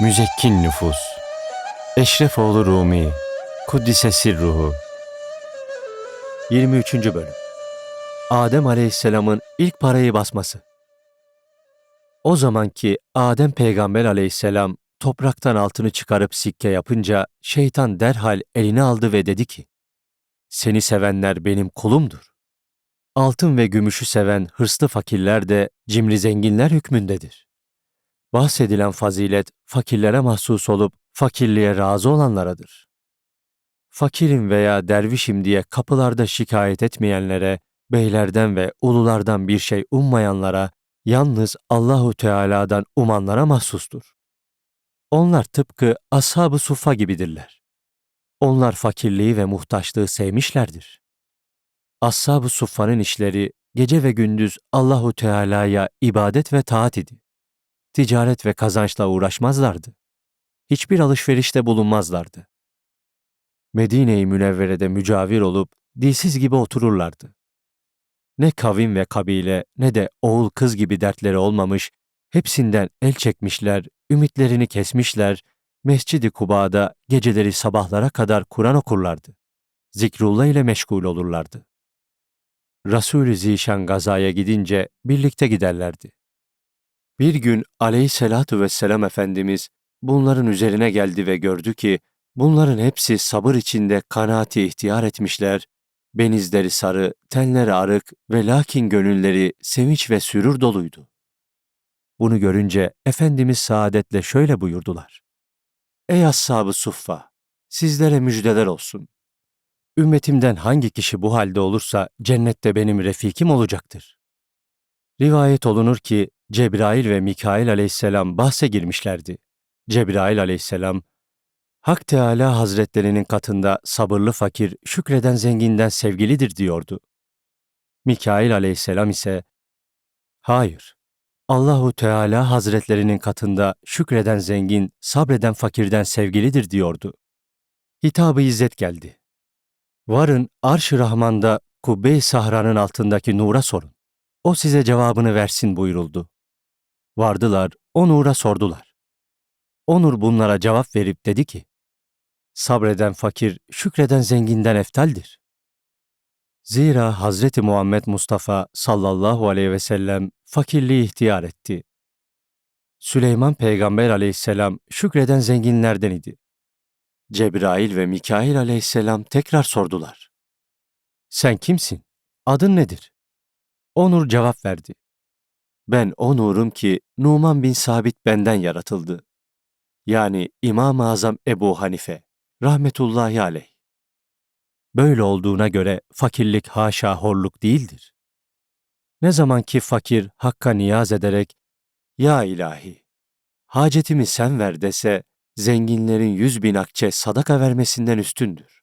Müzekkin nüfus, Eşrefoğlu Rumi, Kuddise sirruhu. 23. Bölüm Adem Aleyhisselam'ın ilk parayı basması O zamanki Adem Peygamber Aleyhisselam topraktan altını çıkarıp sikke yapınca şeytan derhal elini aldı ve dedi ki, Seni sevenler benim kulumdur. Altın ve gümüşü seven hırslı fakirler de cimri zenginler hükmündedir. Bahsedilen fazilet fakirlere mahsus olup fakirliğe razı olanlaradır. Fakirim veya dervişim diye kapılarda şikayet etmeyenlere, beylerden ve ululardan bir şey ummayanlara, yalnız Allahu Teala'dan umanlara mahsustur. Onlar tıpkı ashab-ı suffa gibidirler. Onlar fakirliği ve muhtaçlığı sevmişlerdir. Ashab-ı suffa'nın işleri gece ve gündüz Allahu Teala'ya ibadet ve taat idi ticaret ve kazançla uğraşmazlardı. Hiçbir alışverişte bulunmazlardı. Medine-i Münevvere'de mücavir olup dilsiz gibi otururlardı. Ne kavim ve kabile ne de oğul kız gibi dertleri olmamış, hepsinden el çekmişler, ümitlerini kesmişler, Mescid-i Kuba'da geceleri sabahlara kadar Kur'an okurlardı. Zikrullah ile meşgul olurlardı. Resul-i Zişan gazaya gidince birlikte giderlerdi. Bir gün aleyhissalatu vesselam Efendimiz bunların üzerine geldi ve gördü ki bunların hepsi sabır içinde kanaati ihtiyar etmişler, benizleri sarı, tenleri arık ve lakin gönülleri sevinç ve sürür doluydu. Bunu görünce Efendimiz saadetle şöyle buyurdular. Ey ashab-ı suffa! Sizlere müjdeler olsun. Ümmetimden hangi kişi bu halde olursa cennette benim refikim olacaktır. Rivayet olunur ki Cebrail ve Mikail aleyhisselam bahse girmişlerdi. Cebrail aleyhisselam, Hak Teala Hazretlerinin katında sabırlı fakir, şükreden zenginden sevgilidir diyordu. Mikail aleyhisselam ise, hayır, Allahu Teala Hazretlerinin katında şükreden zengin, sabreden fakirden sevgilidir diyordu. Hitabı İzzet geldi. Varın Arş-ı Rahman'da Kubbe-i Sahra'nın altındaki nura sorun. O size cevabını versin buyuruldu. Vardılar, o Nur'a sordular. O Nur bunlara cevap verip dedi ki, Sabreden fakir, şükreden zenginden eftaldir. Zira Hazreti Muhammed Mustafa sallallahu aleyhi ve sellem fakirliği ihtiyar etti. Süleyman peygamber aleyhisselam şükreden zenginlerden idi. Cebrail ve Mikail aleyhisselam tekrar sordular. Sen kimsin? Adın nedir? Onur cevap verdi. Ben o nurum ki Numan bin Sabit benden yaratıldı. Yani İmam-ı Azam Ebu Hanife, rahmetullahi aleyh. Böyle olduğuna göre fakirlik haşa horluk değildir. Ne zaman ki fakir Hakk'a niyaz ederek, Ya ilahi, hacetimi sen ver dese, zenginlerin yüz bin akçe sadaka vermesinden üstündür.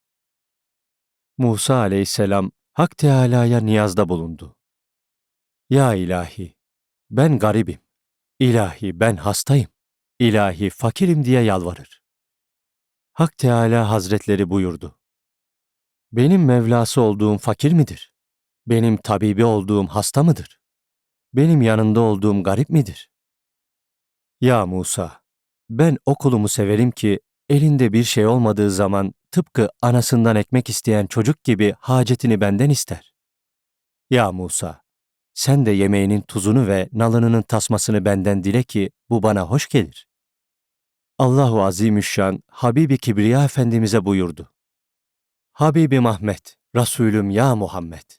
Musa aleyhisselam Hak Teâlâ'ya niyazda bulundu. Ya ilahi, ben garibim. İlahi ben hastayım. İlahi fakirim diye yalvarır. Hak Teala Hazretleri buyurdu. Benim Mevlası olduğum fakir midir? Benim tabibi olduğum hasta mıdır? Benim yanında olduğum garip midir? Ya Musa, ben o kulumu severim ki elinde bir şey olmadığı zaman tıpkı anasından ekmek isteyen çocuk gibi hacetini benden ister. Ya Musa, sen de yemeğinin tuzunu ve nalınının tasmasını benden dile ki bu bana hoş gelir. Allahu Azimüşşan Habibi Kibriya Efendimize buyurdu. Habibi Mahmet, Resulüm ya Muhammed.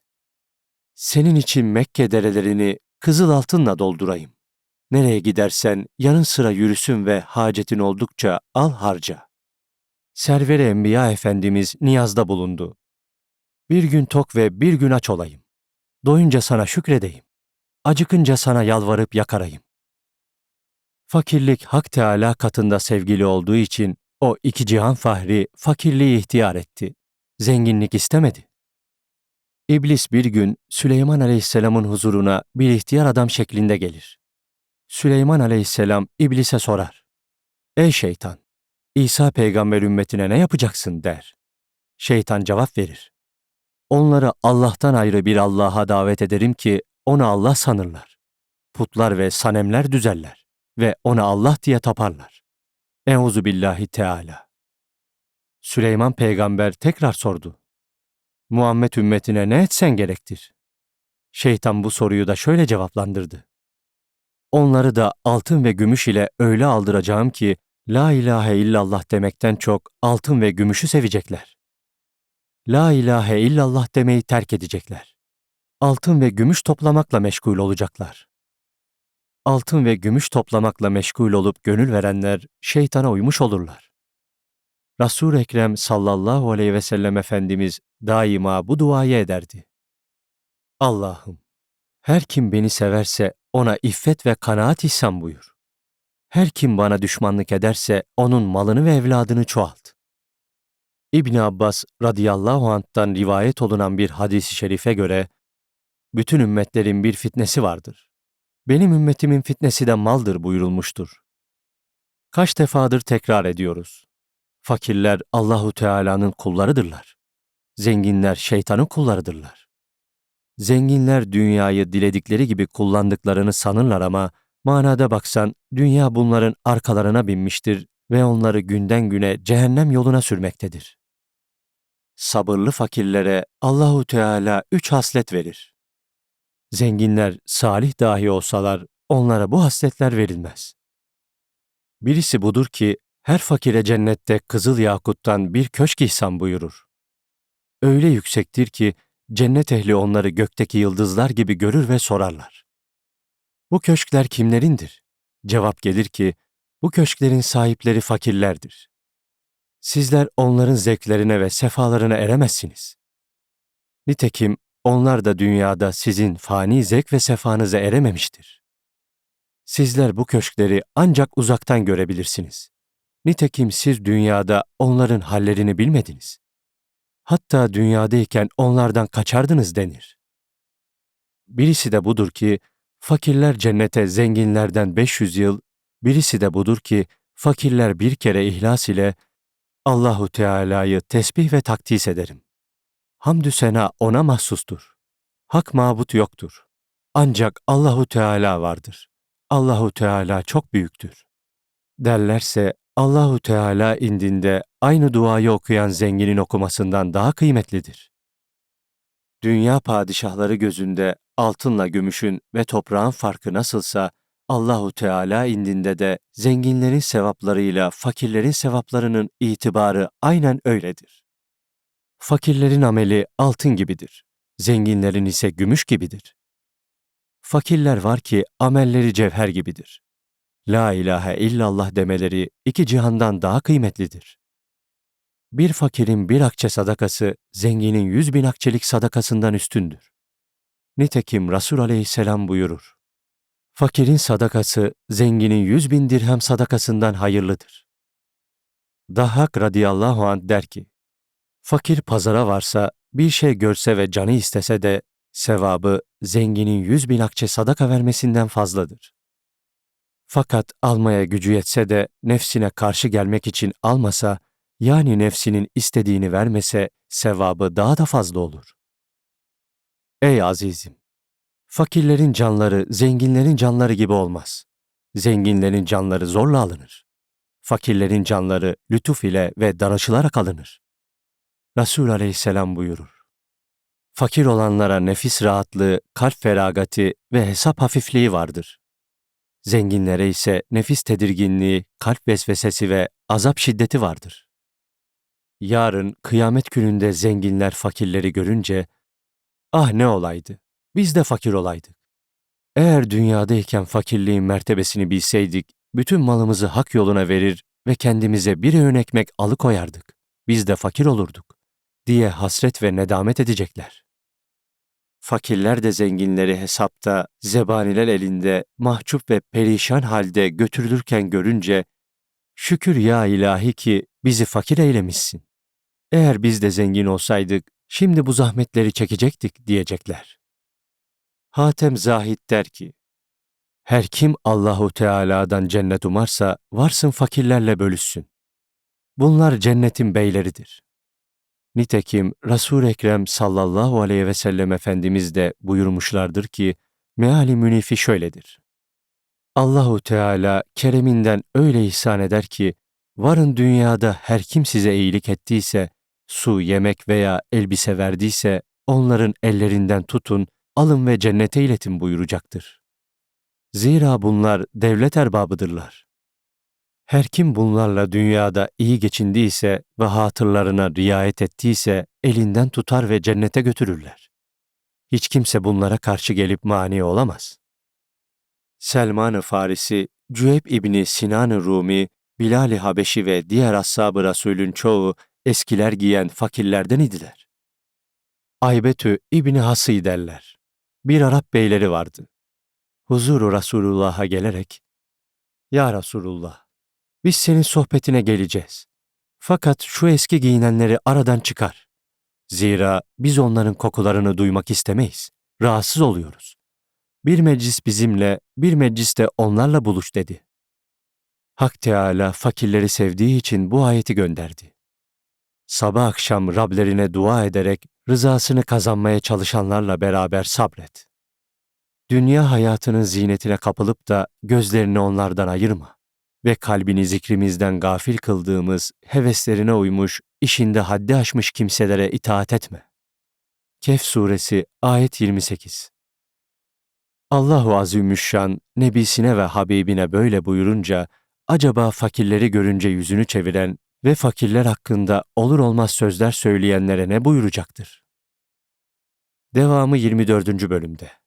Senin için Mekke derelerini kızıl altınla doldurayım. Nereye gidersen yanın sıra yürüsün ve hacetin oldukça al harca. Server-i Enbiya Efendimiz niyazda bulundu. Bir gün tok ve bir gün aç olayım. Doyunca sana şükredeyim. Acıkınca sana yalvarıp yakarayım. Fakirlik Hak Teala katında sevgili olduğu için o iki cihan fahri fakirliği ihtiyar etti. Zenginlik istemedi. İblis bir gün Süleyman Aleyhisselam'ın huzuruna bir ihtiyar adam şeklinde gelir. Süleyman Aleyhisselam İblis'e sorar. Ey şeytan! İsa peygamber ümmetine ne yapacaksın der. Şeytan cevap verir. Onları Allah'tan ayrı bir Allah'a davet ederim ki onu Allah sanırlar. Putlar ve sanemler düzerler ve ona Allah diye taparlar. Euzu billahi teala. Süleyman peygamber tekrar sordu. Muhammed ümmetine ne etsen gerektir? Şeytan bu soruyu da şöyle cevaplandırdı. Onları da altın ve gümüş ile öyle aldıracağım ki La ilahe illallah demekten çok altın ve gümüşü sevecekler. La ilahe illallah demeyi terk edecekler. Altın ve gümüş toplamakla meşgul olacaklar. Altın ve gümüş toplamakla meşgul olup gönül verenler şeytana uymuş olurlar. Resul-i Ekrem sallallahu aleyhi ve sellem Efendimiz daima bu duayı ederdi. Allah'ım, her kim beni severse ona iffet ve kanaat ihsan buyur. Her kim bana düşmanlık ederse onun malını ve evladını çoğalt. İbn Abbas radıyallahu anh'tan rivayet olunan bir hadis-i şerife göre, bütün ümmetlerin bir fitnesi vardır. Benim ümmetimin fitnesi de maldır buyurulmuştur. Kaç defadır tekrar ediyoruz. Fakirler Allahu Teala'nın kullarıdırlar. Zenginler şeytanın kullarıdırlar. Zenginler dünyayı diledikleri gibi kullandıklarını sanırlar ama manada baksan dünya bunların arkalarına binmiştir ve onları günden güne cehennem yoluna sürmektedir. Sabırlı fakirlere Allahu Teala üç haslet verir. Zenginler salih dahi olsalar onlara bu hasletler verilmez. Birisi budur ki her fakire cennette kızıl yakuttan bir köşk ihsan buyurur. Öyle yüksektir ki cennet ehli onları gökteki yıldızlar gibi görür ve sorarlar. Bu köşkler kimlerindir? Cevap gelir ki bu köşklerin sahipleri fakirlerdir. Sizler onların zevklerine ve sefalarına eremezsiniz. Nitekim onlar da dünyada sizin fani zevk ve sefanıza erememiştir. Sizler bu köşkleri ancak uzaktan görebilirsiniz. Nitekim siz dünyada onların hallerini bilmediniz. Hatta dünyadayken onlardan kaçardınız denir. Birisi de budur ki, fakirler cennete zenginlerden 500 yıl, birisi de budur ki, fakirler bir kere ihlas ile Allahu Teala'yı tesbih ve takdis ederim. Hamdü sena ona mahsustur. Hak mabut yoktur. Ancak Allahu Teala vardır. Allahu Teala çok büyüktür. Derlerse Allahu Teala indinde aynı duayı okuyan zenginin okumasından daha kıymetlidir. Dünya padişahları gözünde altınla gümüşün ve toprağın farkı nasılsa Allahu Teala indinde de zenginlerin sevaplarıyla fakirlerin sevaplarının itibarı aynen öyledir. Fakirlerin ameli altın gibidir. Zenginlerin ise gümüş gibidir. Fakirler var ki amelleri cevher gibidir. La ilahe illallah demeleri iki cihandan daha kıymetlidir. Bir fakirin bir akçe sadakası, zenginin yüz bin akçelik sadakasından üstündür. Nitekim Resul aleyhisselam buyurur. Fakirin sadakası, zenginin yüz bin dirhem sadakasından hayırlıdır. Dahhak radıyallahu anh der ki, Fakir pazara varsa, bir şey görse ve canı istese de, sevabı zenginin yüz bin akçe sadaka vermesinden fazladır. Fakat almaya gücü yetse de nefsine karşı gelmek için almasa, yani nefsinin istediğini vermese, sevabı daha da fazla olur. Ey azizim! Fakirlerin canları zenginlerin canları gibi olmaz. Zenginlerin canları zorla alınır. Fakirlerin canları lütuf ile ve danışılarak alınır. Resul aleyhisselam buyurur. Fakir olanlara nefis rahatlığı, kalp feragati ve hesap hafifliği vardır. Zenginlere ise nefis tedirginliği, kalp vesvesesi ve azap şiddeti vardır. Yarın kıyamet gününde zenginler fakirleri görünce, ah ne olaydı, biz de fakir olaydık. Eğer dünyadayken fakirliğin mertebesini bilseydik, bütün malımızı hak yoluna verir ve kendimize bir öğün ekmek alıkoyardık. Biz de fakir olurduk, diye hasret ve nedamet edecekler. Fakirler de zenginleri hesapta, zebaniler elinde, mahcup ve perişan halde götürülürken görünce, şükür ya ilahi ki bizi fakir eylemişsin. Eğer biz de zengin olsaydık, şimdi bu zahmetleri çekecektik diyecekler. Hatem Zahid der ki, her kim Allahu Teala'dan cennet umarsa varsın fakirlerle bölüşsün. Bunlar cennetin beyleridir. Nitekim Resul Ekrem sallallahu aleyhi ve sellem efendimiz de buyurmuşlardır ki meali münifi şöyledir. Allahu Teala kereminden öyle ihsan eder ki Varın dünyada her kim size iyilik ettiyse, su, yemek veya elbise verdiyse, onların ellerinden tutun, alın ve cennete iletin buyuracaktır. Zira bunlar devlet erbabıdırlar. Her kim bunlarla dünyada iyi geçindiyse ve hatırlarına riayet ettiyse elinden tutar ve cennete götürürler. Hiç kimse bunlara karşı gelip mani olamaz. Selman-ı Farisi, Cüeyb İbni Sinan-ı Rumi, Bilal-i Habeşi ve diğer ashab-ı Resul'ün çoğu eskiler giyen fakirlerden idiler. Aybetü İbni Hası derler. Bir Arap beyleri vardı. Huzuru Resulullah'a gelerek, Ya Resulullah, biz senin sohbetine geleceğiz. Fakat şu eski giyinenleri aradan çıkar. Zira biz onların kokularını duymak istemeyiz. Rahatsız oluyoruz. Bir meclis bizimle, bir meclis de onlarla buluş dedi. Hak Teâlâ fakirleri sevdiği için bu ayeti gönderdi. Sabah akşam Rablerine dua ederek rızasını kazanmaya çalışanlarla beraber sabret. Dünya hayatının zinetine kapılıp da gözlerini onlardan ayırma ve kalbini zikrimizden gafil kıldığımız, heveslerine uymuş, işinde haddi aşmış kimselere itaat etme. Kehf Suresi Ayet 28 Allahu Azimüşşan, Nebisine ve Habibine böyle buyurunca, acaba fakirleri görünce yüzünü çeviren ve fakirler hakkında olur olmaz sözler söyleyenlere ne buyuracaktır? Devamı 24. bölümde.